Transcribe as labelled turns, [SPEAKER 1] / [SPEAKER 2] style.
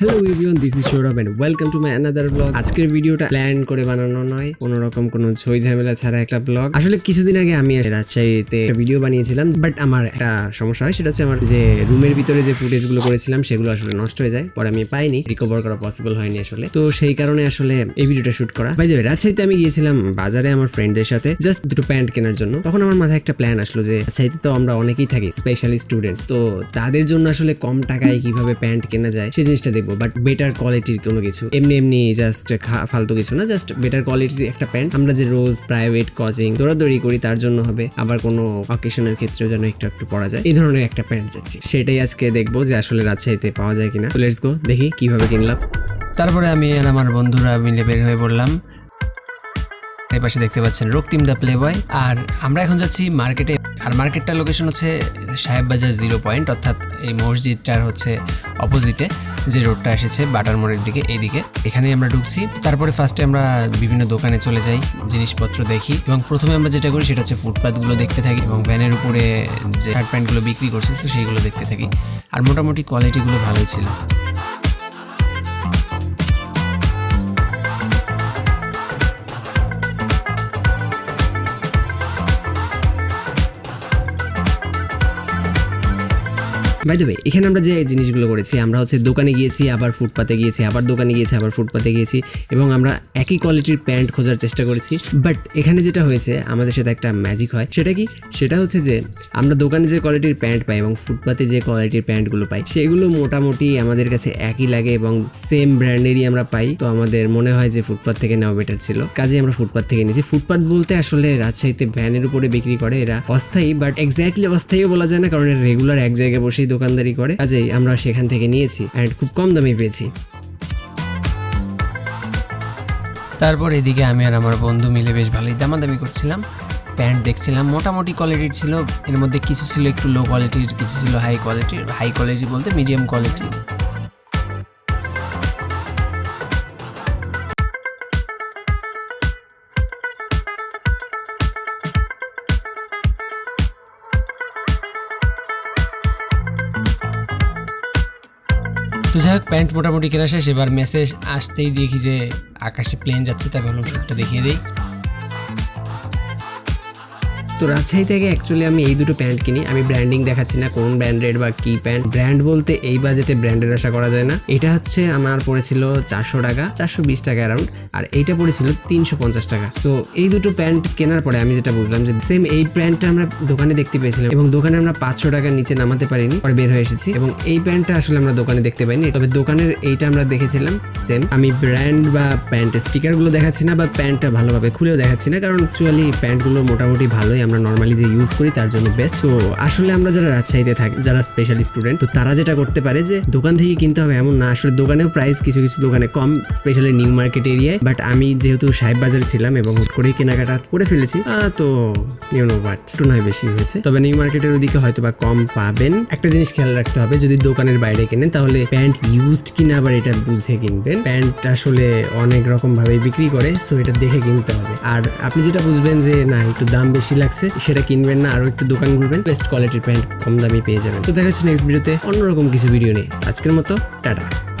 [SPEAKER 1] Hello everyone this is Sourav and welcome to my another blog আজকের ভিডিওটা plan করে বানানো নয়। কোনো রকম কোনো ঝই ঝামেলা ছাড়া একটা ব্লগ আসলে কিছুদিন আগে আমি রাজশাহীতে একটা ভিডিও বানিয়েছিলাম বাট আমার একটা সমস্যা হয়, সেটা হচ্ছে আমার যে রুমের ভিতরে যে ফুটেজগুলো করেছিলাম, সেগুলো আসলে নষ্ট হয়ে যায়। পরে আমি পাইনি রিকভার করা পসিবল হয়নি আসলে। তো সেই কারণে আসলে এই ভিডিওটা শুট করা। বাই দ্য রাজশাহীতে আমি গিয়েছিলাম বাজারে আমার ফ্রেন্ডদের সাথে জাস্ট দুটো প্যান্ট কেনার জন্য। তখন আমার মাথায় একটা প্ল্যান আসলো যে, রাজশাহীতে তো আমরা অনেকেই থাকি স্পেশালি স্টুডেন্টস তো তাদের জন্য আসলে কম টাকায় কীভাবে প্যান্ট কেনা যায়, সেই জিনিসটা দেখব বাট বেটার কোয়ালিটির কোনো কিছু। এমনি এমনি জাস্ট ফালতু কিছু না জাস্ট বেটার কোয়ালিটির একটা প্যান্ট আমরা যে রোজ প্রাইভেট কোচিং দৌড়াদৌড়ি করি, তার জন্য হবে। আবার কোনো অকেশনের ক্ষেত্রেও যেন একটু একটু পরা যায়। এই ধরনের একটা প্যান্ট যাচ্ছি। সেটাই আজকে দেখব যে আসলে রাজশাহীতে পাওয়া যায় কিনা। লেটস গো দেখি কীভাবে কিনলাম। তারপরে আমি আর আমার বন্ধুরা মিলে বের হয়ে পড়লাম। এই পাশে দেখতে পাচ্ছেন রক্তিম দ্য প্লে বয় আর আমরা এখন যাচ্ছি মার্কেটে আর মার্কেটটার লোকেশন হচ্ছে সাহেব বাজার জিরো পয়েন্ট অর্থাৎ এই মসজিদটার হচ্ছে অপোজিটে যে রোডটা এসেছে বাটার মোড়ের দিকে, এইদিকে। এখানেই আমরা ঢুকছি। তারপরে ফার্স্টে আমরা বিভিন্ন দোকানে চলে যাই, জিনিসপত্র দেখি। এবং প্রথমে আমরা যেটা করি সেটা হচ্ছে ফুটপাথগুলো দেখতে থাকি এবং ভ্যানের উপরে যে শার্ট প্যান্টগুলো বিক্রি করছে, তো সেইগুলো দেখতে থাকি। আর মোটামুটি কোয়ালিটিগুলো ভালোই ছিল। বাই এখানে আমরা যে জিনিসগুলো করেছি, আমরা হচ্ছে দোকানে গিয়েছি, আবার ফুটপাতে গিয়েছি, আবার দোকানে গিয়েছি, আবার ফুটপাতে গিয়েছি, এবং আমরা একই কোয়ালিটির প্যান্ট খোঁজার চেষ্টা করেছি। বাট এখানে যেটা হয়েছে, আমাদের সাথে একটা ম্যাজিক হয়। সেটা কি? সেটা হচ্ছে যে, আমরা দোকানে যে কোয়ালিটির প্যান্ট পাই এবং ফুটপাতে যে কোয়ালিটির প্যান্টগুলো পাই, সেগুলো মোটামুটি আমাদের কাছে একই লাগে এবং সেম ব্র্যান্ডেরই আমরা পাই। তো আমাদের মনে হয় যে ফুটপাত থেকে নেওয়া বেটার ছিল। কাজে আমরা ফুটপাত থেকে নিয়েছি। ফুটপাত বলতে আসলে রাজশাহীতে ভ্যানের উপরে বিক্রি করে, এরা অস্থায়ী বাট এক্স্যাক্টলি অস্থায়ীও বলা যায় না, কারণ রেগুলার এক জায়গায় বসেই দোকানদারি করে, কাজেই আমরা সেখান থেকে নিয়েছি অ্যান্ড খুব কম দামে পেয়েছি। তারপর এদিকে আমি আর আমার বন্ধু মিলে বেশ ভালোই দামাদামি করছিলাম। প্যান্ট দেখছিলাম, মোটামুটি কোয়ালিটির ছিল, এর মধ্যে কিছু ছিল একটু লো কোয়ালিটির কিছু ছিল হাই কোয়ালিটির হাই কোয়ালিটি বলতে মিডিয়াম কোয়ালিটি তো যাই হোক প্যান্ট মোটামুটি কেনা শেষ। এবার মেসেজ আসতেই দেখি যে আকাশে প্লেন যাচ্ছে, তাই ভাবলাম দেখিয়ে দিই। তো রাজশাহী থেকে অ্যাকচুয়ালি আমি এই দুটো প্যান্ট কিনি। আমি ব্র্যান্ডিং দেখাচ্ছি না কোন ব্র্যান্ডেড বা কি প্যান্ট। ব্র্যান্ড বলতে এই বাজেটে ব্র্যান্ডের আশা করা যায় না। এটা হচ্ছে আমার পড়েছিল চারশো টাকা, চারশো বিশ টাকা অ্যারাউন্ড আর এইটা পড়েছিল তিনশো পঞ্চাশ টাকা। তো এই দুটো প্যান্ট কেনার পরে আমি যেটা বুঝলাম যে সেম এই প্যান্টটা আমরা দোকানে দেখতে পেয়েছিলাম এবং দোকানে আমরা পাঁচশো টাকার নিচে নামাতে পারিনি, পরে বের হয়ে এসেছি এবং এই প্যান্টটা আসলে আমরা দোকানে দেখতে পাইনি। তবে দোকানের এইটা আমরা দেখেছিলাম সেম আমি ব্র্যান্ড বা প্যান্টের স্টিকারগুলো দেখাচ্ছি না বা প্যান্টটা ভালোভাবে খুলেও দেখাচ্ছি না, কারণ অ্যাকচুয়ালি প্যান্টগুলো মোটামুটি ভালোই আমরা নর্মালি যে ইউজ করি, তার জন্য বেস্ট তো আসলে আমরা যারা রাজশাহীতে থাকি, যারা স্পেশালি স্টুডেন্ট তো তারা যেটা করতে পারে যে দোকান থেকে কিনতে হবে এমন না। আসলে দোকানেও প্রাইস কিছু কিছু দোকানে কম স্পেশালি নিউ মার্কেট এরিয়ায় বাট আমি যেহেতু সাহেব বাজারে ছিলাম এবং হুট করেই কেনাকাটা করে ফেলেছি তো ইউ নো বাট একটু নয় বেশি হয়েছে। তবে নিউ মার্কেটের ওদিকে হয়তো বা কম পাবেন। একটা জিনিস খেয়াল রাখতে হবে, যদি দোকানের বাইরে কেনেন, তাহলে প্যান্ট ইউজড কিনা আবার এটা বুঝে কিনবেন। প্যান্ট আসলে অনেক রকম ভাবে বিক্রি করে সো এটা দেখে কিনতে হবে। আর আপনি যেটা বুঝবেন যে, না, একটু দাম বেশি লাগছে সেটা কিনবেন না আরও একটু দোকান ঘুরবেন বেস্ট কোয়ালিটির প্যান্ট কম দামে পেয়ে যাবেন। তো দেখা হচ্ছে নেক্সট ভিডিওতে অন্যরকম কিছু ভিডিও নেই আজকের মতো, টাটা।